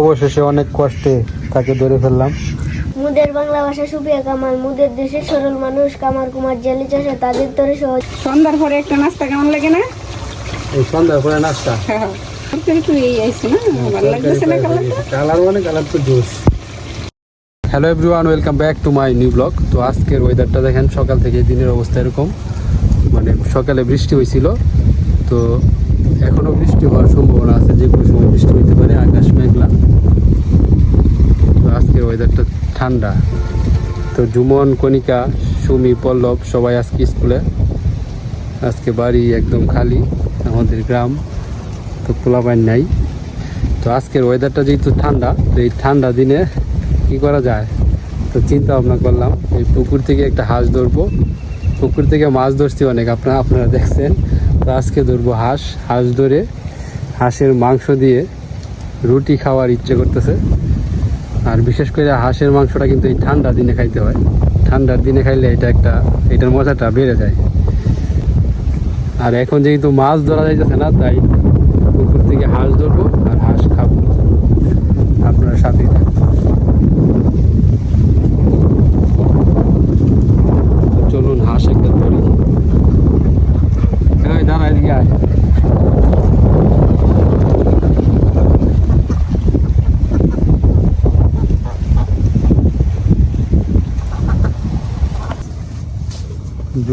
অবশেষে অনেক কষ্টে তাকে ধরে ফেললাম। মুদের বাংলা ভাষা সুপিয়া কামাল মুদের দেশের সরল মানুষ কামার কুমার জালি চাষা তাদের তরে সহজ। সন্ধ্যার পরে একটা নাস্তা কেমন লাগে না? এই সন্ধ্যা করে নাস্তা? তরকারি তো এই আইছে না ভালো লাগতেছে না কালারটা? কালার মানে কালার তো জোস hello everyone welcome back to my new blog তো আজকের ওয়েদারটা দেখেন সকাল থেকে দিনের অবস্থা এরকম। মানে সকালে বৃষ্টি হয়েছিল। তো এখনও বৃষ্টি হওয়ার সম্ভাবনা আছে, যে কোনো সময় বৃষ্টি হইতে পারে, আকাশ মেঘলা। তো আজকের ওয়েদারটা ঠান্ডা। তো জুমন, কণিকা, সুমি, পল্লব, সবাই আজকে স্কুলে। আজকে বাড়ি একদম খালি, আমাদের গ্রাম। তো পোলাপাইন নাই। তো আজকের ওয়েদারটা যেহেতু ঠান্ডা, তো এই ঠান্ডা দিনে কি করা যায়? তো চিন্তা ভাবনা করলাম, এই পুকুর থেকে একটা হাঁস ধরবো। পুকুর থেকে মাছ ধরছি অনেক, আপনারা আপনারা দেখছেন। আজকে ধরবো হাঁস। হাঁস ধরে হাঁসের মাংস দিয়ে রুটি খাওয়ার ইচ্ছে করতেছে। আর বিশেষ করে হাঁসের মাংসটা কিন্তু এই ঠান্ডা দিনে খাইতে হয়। ঠান্ডার দিনে খাইলে এটা একটা, এটার মজাটা বেড়ে যায়। আর এখন যেহেতু মাছ ধরা যাইতেছে না, তাই পুকুর থেকে হাঁস ধরবো আর হাঁস খাব আপনার সাথেই থাকুন। তো চলুন হাঁস একটা ধরি এই দাঁড়া এদিকে আয়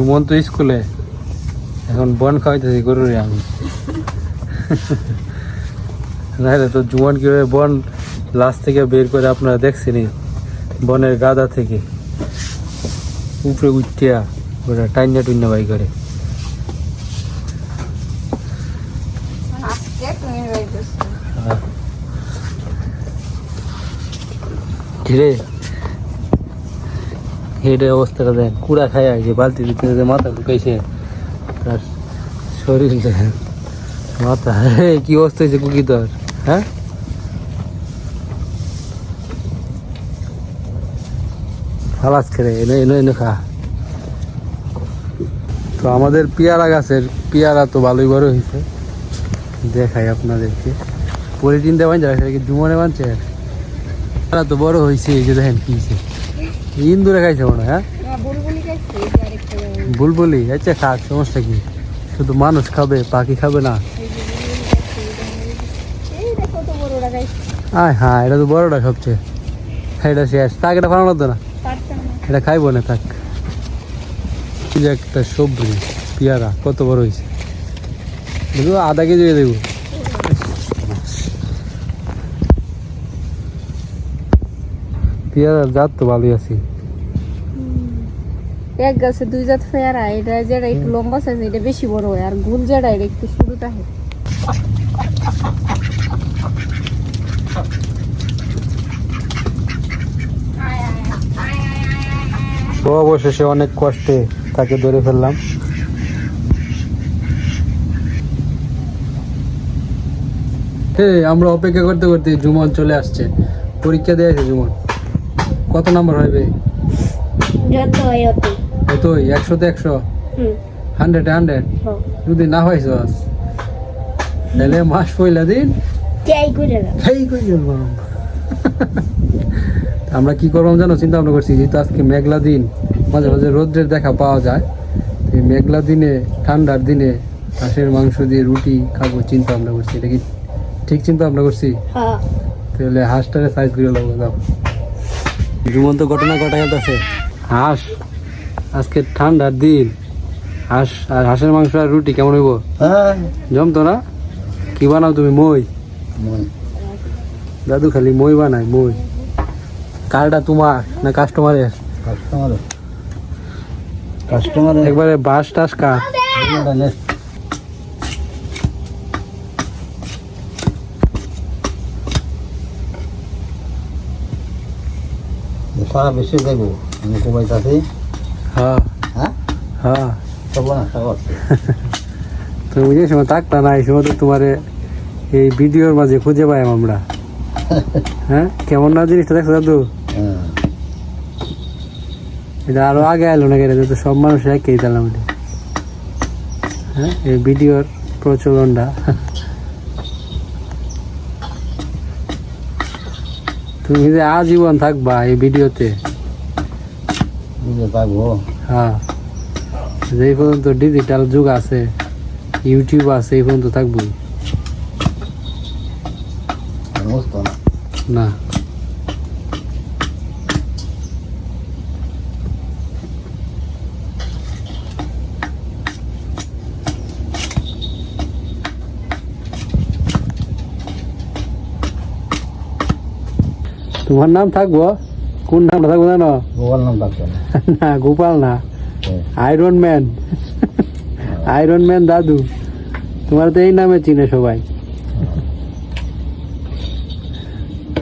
জুমন তো স্কুলে। এখন বন খাওয়াইতেছি গরুরে আমি। নাহলে তো জুমন কীভাবে বন লাশ থেকে বের করে আপনারা দেখছেনই? বনের গাদা থেকে। উপরে উঠিয়া ওটা টাইনা টুইনা বাই করে। ধীরে হেডে অবস্থাটা দেন, কুড়া খায় যে বালতি যে মাথা ঢুকাইছে, তার শরীর দেখেন মাথা। কি অবস্থা হয়েছে কুকি তোর হ্যাঁ? ফালাস খেলে, এনে এনে এনে খা। তো আমাদের পেয়ারা গাছের, পেয়ারা তো ভালোই বড় হয়েছে। দেখাই আপনাদেরকে। পলিটিন দেওয়া যায় জুমনে বানছে পেয়ারা তো বড় হয়েছে, এই যে দেখেন কি হয়েছে। ইন্দুরে খাইছে মনে হয় হ্যাঁ? বুলবুলি আচ্ছা খাক সমস্যা কি? শুধু মানুষ খাবে পাখি খাবে না। আয় হ্যাঁ এটা তো বড়টা সবচেয়ে। এটা শেষ। তাক এটা ফালানো তো না। এটা খাইবো না থাক। একটা সবজি পেয়ারা কত বড় হয়েছে দেখো আধা কেজি দেবো পেয়ারার জাত তো ভালোই আছে। এক গাছে দুই জাত ফেয়ারা এটা যেটা একটু লম্বা সাইজ এটা বেশি বড় হয়। আর গুল যেটা এটা একটু শুরু থাকে অবশেষে অনেক কষ্টে তাকে ধরে ফেললাম। হে আমরা অপেক্ষা করতে করতে জুমন চলে আসছে। পরীক্ষা দিয়েছে জুমন। কত নাম্বার হবে যত হয় অত। কতই একশোতে একশো? Hundred hundred? হ্যাঁ। যদি না হয়েছ তাহলে মাস পয়লা দিন গেল আমরা কি করব জানো? চিন্তা ভাবনা করছি যেহেতু আজকে মেঘলা দিন মাঝে মাঝে রোদ্রের দেখা পাওয়া যায় এই মেঘলা দিনে ঠান্ডার দিনে হাঁসের মাংস দিয়ে রুটি খাব চিন্তা ভাবনা করছি। এটা কি ঠিক চিন্তা ভাবনা করছি? হ্যাঁ। তাহলে হাঁসটারে সাইজ করে লাগবো যাও। জীবন ঘটনা ঘটা গেছে হাঁস আজকে ঠান্ডার দিন। হাঁস আর হাঁসের মাংস আর রুটি কেমন হইব? হ্যাঁ। জমতো না? কি বানাও তুমি? মই। দাদু খালি মই বানাই মই। কারটা তোমার না কাস্টমারের কাস্টমার কাস্টমার একবারে বাস টাস কা সারা বেশি দেবো আমি কোবাই তাতে সব না সব আছে তো বুঝে সময় তাকতা না এই সময় তো তোমার এই ভিডিওর মাঝে খুঁজে পাই আমরা। হ্যাঁ? কেমন না জিনিসটা দেখছ দাদু? হ্যাঁ। এটা আরও আগে এলো না কেন তো সব মানুষ একই দিলাম হ্যাঁ? এই ভিডিওর প্রচলনটা। তুমি যে আজীবন থাকবা এই ভিডিওতে। বুঝে থাকব হ্যাঁ। যেই পর্যন্ত ডিজিটাল যুগ আছে ইউটিউব আছে এই পর্যন্ত থাকবই। না। তোমার নাম থাকব? কোন নামটা থাকব জানো? গোপাল নাম থাকতো না। গোপাল না। আয়রন ম্যান আয়রন ম্যান দাদু। তোমার তো এই নামে চিনে সবাই।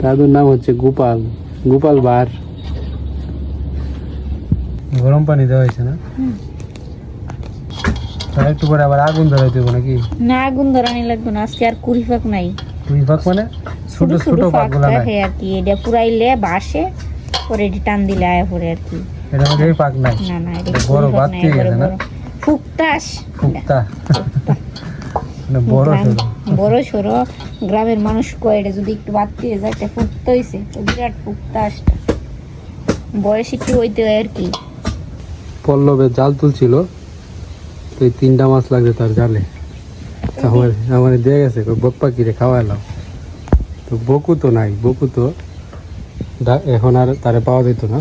দাদুর নাম হচ্ছে গোপাল। গোপাল বার। গরম পানি দেওয়া হয়েছে না? একটু পরে আবার আগুন ধরাই দেবো নাকি? না আগুন ধরানি লাগবে না। আজকে আর কুড়ি ফাঁক নাই। দুই ভাগ মানে? ছোট ছোট ছোট ছোট ফাঁকগুলা আর কি। এটা পুরাইলে বাসে পরে এটি টান দিলে আয়া পরে আর কি। এটা মধ্যে পাক নাই। না না এটা বড় বাদ দিয়ে গেছে না? ফুকতাস। ফুকতা। মানে বড় ছোট বড় সড়ো। গ্রামের মানুষ কয় এটা যদি একটু বাদ দিয়ে যায় এটা ফুকতে হয়েছে তো বিরাট ফুকতাসটা। বয়স একটু হইতে হয় আর কি। পল্লবে জাল তুলছিল তো এই তিনটা মাছ লাগছে তার জালে আমার আমার দিয়ে গেছে বক পাখিরে খাওয়ালাম? তো বকু তো নাই বকু তো এখন আর তারে পাওয়া যেত না।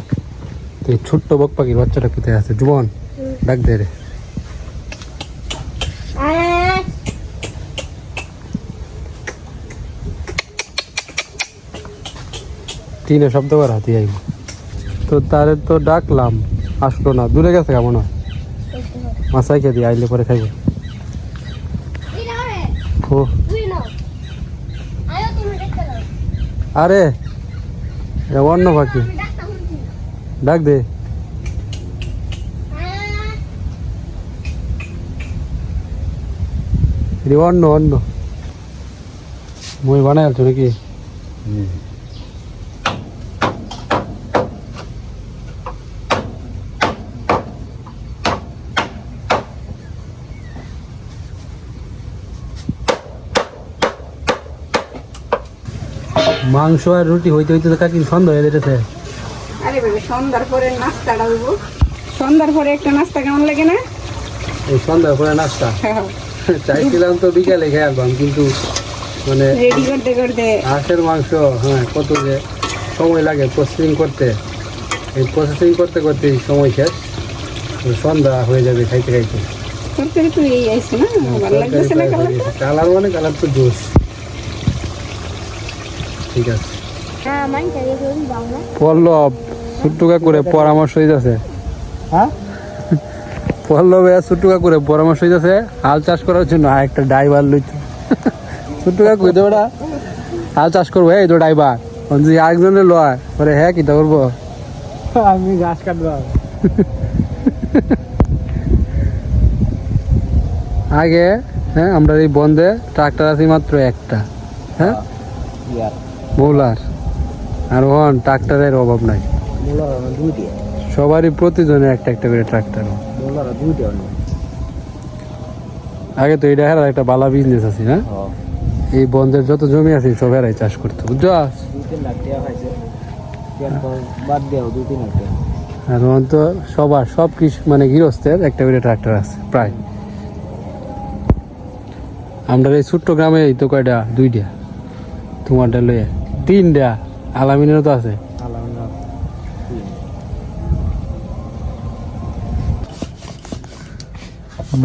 তো এই ছোট্ট বক পাখির বাচ্চাটা কোথায় আছে? জুবন ডাক দে রে। টিনে শব্দ করা হাতি আইব তো তারে তো ডাকলাম আসলো না। দূরে গেছে কেমন হয়? মাছাই খেয়ে দিয়ে আইলে পরে খাইব। ও। আরে এটা অন্য পাখি। ডাক দে। অন্য অন্য। মই বানাই আছো নাকি? মাংস আর রুটি হইতে হইতে কাকি সন্ধ্যা হয়ে যেতেছে আরে বাবা সন্ধ্যার পরে নাস্তাটা দেবো সন্ধ্যার পরে একটা নাস্তা কেমন লাগে না? এই সন্ধ্যা করে নাস্তা? চাইছিলাম তো বিকালে খেয়ে আসবাম কিন্তু মানে রেডি করতে করতে। হাঁসের মাংস হ্যাঁ কত যে সময় লাগে প্রসেসিং করতে। এই প্রসেসিং করতে করতে সময় শেষ। সন্ধ্যা হয়ে যাবে খাইতে খাইতে। কালারটা? কালার মানে কালার তো জোস ঠিক আছে। হ্যাঁ মান চালিয়ে দিন দাও না। পল্লব ছোট্টুকা করে পরামর্শ দিতেছে। হ্যাঁ? পল্লবে ছোট্টুকা করে পরামর্শ দিতেছে হাল চাষ করার জন্য। আর একটা ড্রাইভার লইতে। ওটা হাল চাষ করব এই তো ড্রাইভার। যদি আরেকজনের লয় পরে হ্যাঁ কিটা করব? আমি ঘাস কাটবো আগে হ্যাঁ আমরা এই বন্ধে ট্রাক্টর আছি মাত্র একটা। হ্যাঁ? মৌলার আর ওখান ট্রাক্টরের অভাব নাই। সবারই প্রতিজনের একটা একটা করে ট্রাক্টর। আগে তো এটা হেরার একটা বালা বিজনেস আছে না এই বন্ধের যত জমি আছে সব হেরাই চাষ করতো বুঝছ? আর ওখান তো সবার সব কৃষি মানে গৃহস্থের একটা করে ট্রাক্টর আছে প্রায়। আমরা এই ছোট্ট গ্রামে এই তো কয়টা? দুইটা। তোমারটা লইয়া তিনটা আলামিনেরও তো আছে।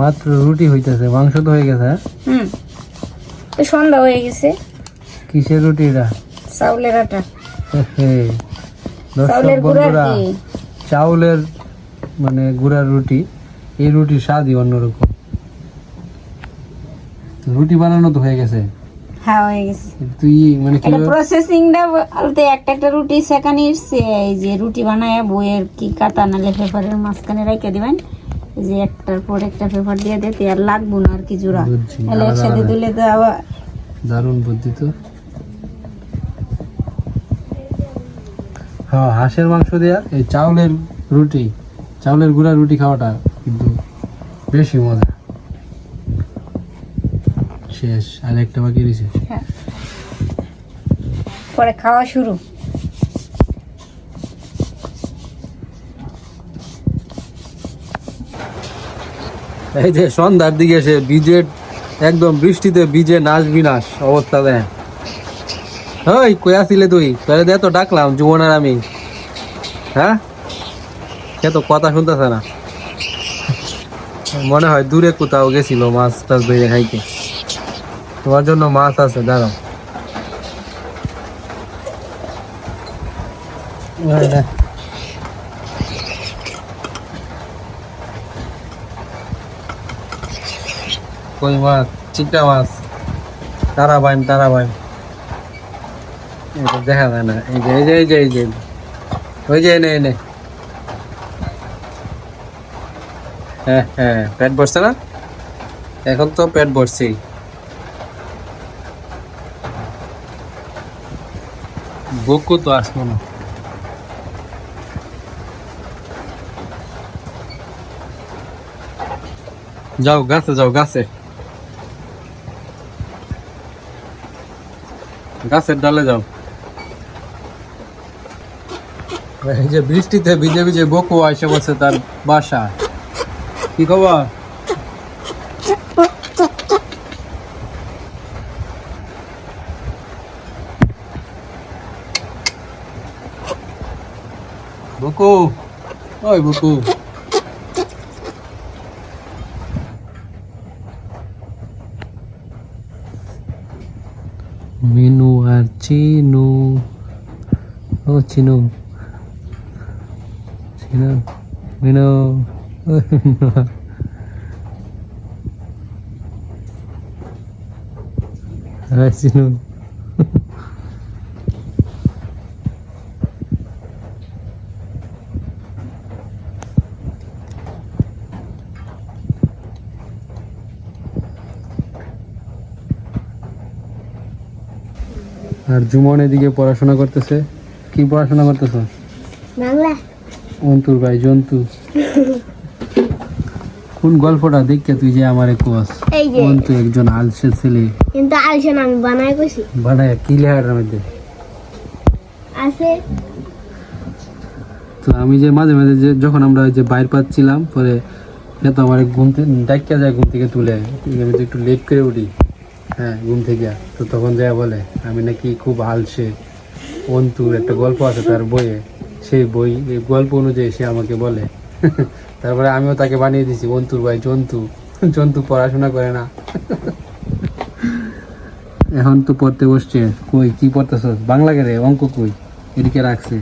মাত্র রুটি হইতেছে মাংস তো হয়ে গেছে হ্যাঁ? হুম। সন্ধ্যা হয়ে গেছে। কিসের রুটি এটা? চাউলের আটা। দর্শক বন্ধুরা চাউলের মানে গুড়ার রুটি এই রুটির স্বাদই অন্যরকম। রুটি বানানো তো হয়ে গেছে। হ্যাঁ হয়ে গেছে। তুই মানে কি প্রসেসিংটা বলতে একটা একটা রুটি সেকানির এই যে রুটি বানায় বইয়ের কি নালে পেপারের মাঝখানে রেখে দিবেন। এই যে একটার পর একটা পেপার দিয়ে দিতে আর লাগবো না আর কি জোড়া। তাহলে একসাথে দিলে তো আবার দারুণ বুদ্ধি তো। হ্যাঁ হাঁসের মাংস দেয়া এই চাউলের রুটি চাউলের গুঁড়া রুটি খাওয়াটা কিন্তু বেশি মজা। শেষ আর একটা বাকি রয়েছে। হ্যাঁ। পরে খাওয়া শুরু। এই যে সন্ধ্যার দিকে এসে বিজের একদম বৃষ্টিতে বিজে নাচ বিনাশ অবস্থা দেয় হই কই আসিলে তুই? তাহলে দে তো ডাকলাম জীবনের আমি। হ্যাঁ? সে তো কথা শুনতেছে না। মনে হয় দূরে কোথাও গেছিল মাছ টাছ ধরে খাইতে। তোমার জন্য মাছ আছে, দাঁড়াও। কই মাছ? মাছ। তারা বাইন তারা বাইন দেখা যায় না। এই যে এই যে এই যে এই যে। ওই হ্যাঁ হ্যাঁ পেট ভরছে না? এখন তো পেট ভরছেই। তো আসব না। যাও, গাছে যাও, গাছে। গাছের ডালে যাও। এই যে বৃষ্টিতে ভিজে ভিজে বকু এসে বসে তার বাসা কি খবর? বকু ওই বকু মিনু আর চিনু ও চিনু চিনু মিনু ও মিনু। হাই আর জুমন এদিকে পড়াশোনা করতেছে। কি পড়াশোনা করতেছ? বাংলা। অন্তুর ভাই জন্তু। কোন গল্পটা দেখকে তুই যে আমারে কোস? অন্তু একজন আলসে ছেলে। কিন্তু আলসেন আমি বানাই কইছি। বানায় কি লেখাটার মধ্যে? আছে। তো আমি যে মাঝে মাঝে যে যখন আমরা ওই যে বাইর পাচ্ছিলাম পরে সে তো আমার ঘুম থেকে ডাকিয়া যায় ঘুম থেকে তুলে। আমি তো একটু লেট করে উঠি। হ্যাঁ ঘুম থেকে। তো তখন যায় বলে আমি নাকি খুব আলসে অন্তুর একটা গল্প আছে তার বইয়ে। সেই বই গল্প অনুযায়ী সে আমাকে বলে। তারপরে আমিও তাকে বানিয়ে দিছি অন্তুর ভাই জন্তু। জন্তু পড়াশোনা করে না। এখন তো পড়তে বসছে। কই কি পড়তেছ? বাংলা রে? অঙ্ক কই? এদিকে রাখছে?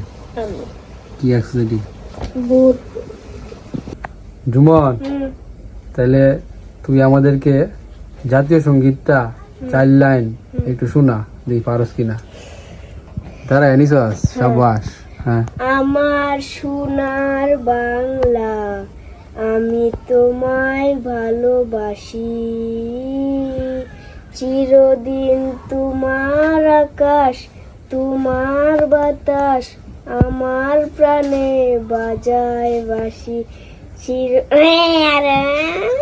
কি রাখছে এটি? জুমন তাহলে তুই আমাদেরকে জাতীয় সঙ্গীতটা চার লাইন একটু শোনা দিই পারস কিনা। তারা এনিসস সাবাস হ্যাঁ। আমার সোনার বাংলা আমি তোমায় ভালোবাসি। চিরদিন তোমার আকাশ তোমার বাতাস আমার প্রাণে বাজায় বাসি চির আরে।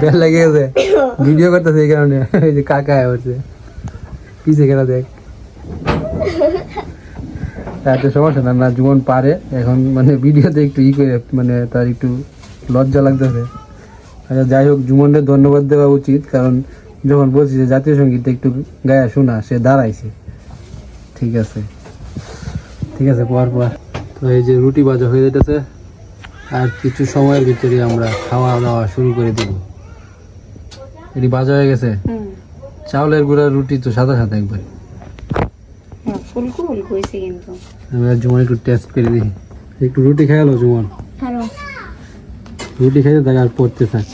বেল লেগে গেছে। ভিডিও করতেছে এই কারণে। এই যে কাকা হচ্ছে। পিছে কেনা দেখ। এত সমস্যা না না জীবন পারে। এখন মানে ভিডিওতে একটু ই করে মানে তার একটু লজ্জা লাগতেছে। আচ্ছা যাই হোক জুমনের ধন্যবাদ দেওয়া উচিত। কারণ যখন বলছি যে জাতীয় সংগীত একটু গায়া শোনা সে দাঁড়াইছে। ঠিক আছে। ঠিক আছে পর পর। তো এই যে রুটি ভাজা হয়ে যেতেছে আর কিছু সময়ের ভিতরে আমরা খাওয়া দাওয়া শুরু করে দিব। এটি ভাজা হয়ে গেছে? চাউলের গুঁড়ার রুটি তো সাদা সাদা একবার। ফুলকো ফুলকো হয়েছে কিন্তু। আমি জুমন একটু টেস্ট করে দিই একটু রুটি জুমন রুটি খাইতে থাক আর পড়তে থাক।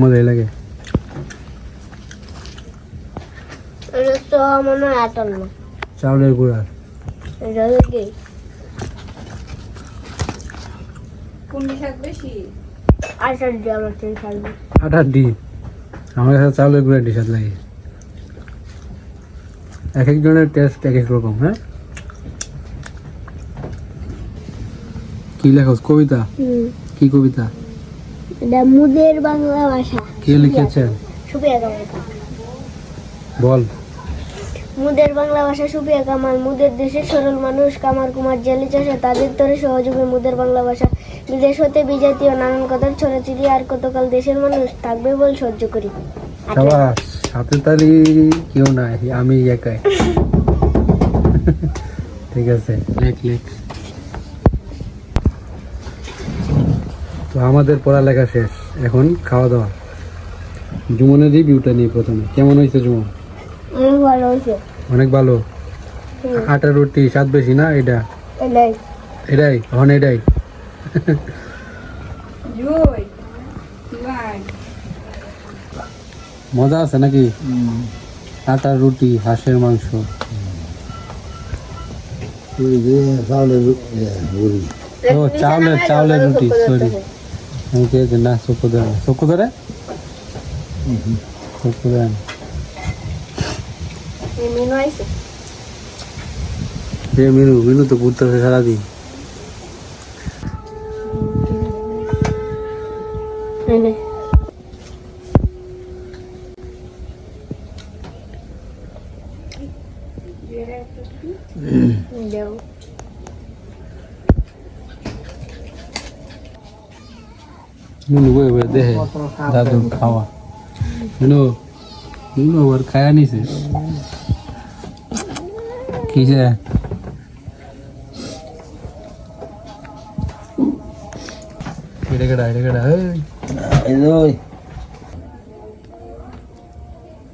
মজাই লাগে। এটা তো মনে হয় আটান্ন। চাউলের গুঁড়ার আটার ডি আমার কাছে চাউলের গুঁড়ার ডি লাগে এক একজনের টেস্ট এক এক রকম হ্যাঁ? কি লেখো? কবিতা? কি কবিতা? এটা মুদের বাংলা ভাষা। কে লিখেছেন? বল। মুদের বাংলা ভাষা সুপিয়া কামাল মুদের দেশের সরল মানুষ কামার কুমার জেলে চাষা তাদের তরে সহযোগে মুদের বাংলা ভাষা। বিদেশ হতে বিজাতীয় নানান কথার ছড়াছড়ি আর কতকাল দেশের মানুষ থাকবে বল সহ্য করি। সাথে তালি কেউ নাই আমি একাই। ঠিক আছে লেখ লেখ। তো আমাদের পড়ালেখা শেষ এখন খাওয়া দাওয়া। জুমনের রিভিউটা নিই প্রথমে। কেমন হয়েছে জুমন? ভালো হয়েছে। অনেক ভালো। আটা রুটি স্বাদ বেশি না এটা? এটাই। হন এটাই। মজা আছে নাকি? আটার রুটি হাঁসের মাংস। ও চাউলের চাউলের রুটি সরি আমি খেয়েছি না চক্ষু ধরে না। চক্ষু ধরে চক্ষু ধরে না। মেনু আছে এ মিনু মিনু তো ঘুরতেছে সারাদিন যাও মিনু বই বই দেখে দাদু খাওয়া মিনু মিনু ওর খায়া নিছে কিসে এটা কেডা এটা কেডা এই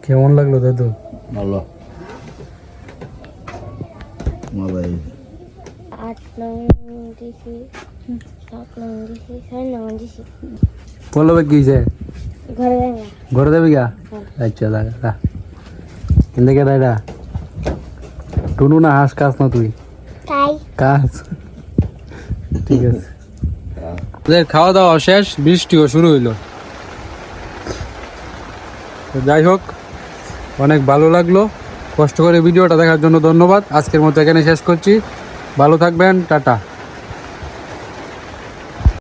কেমন লাগল দাদু? ভালো। মোবাইল আট নং দিছি সাত নং দিছি ছয় নং দিছি পল্লবে কি হয়েছে? ঘরে না ঘরে যাবি গা? আচ্ছা দাদা দা কিন্তু কেডা এটা টুনু না হাঁস কাজ না তুই? তাই। কাজ ঠিক আছে। তোদের খাওয়া দাওয়া শেষ বৃষ্টিও শুরু হইল। যাই হোক অনেক ভালো লাগল। কষ্ট করে ভিডিওটা দেখার জন্য ধন্যবাদ। আজকের মতো এখানে শেষ করছি। ভালো থাকবেন টাটা।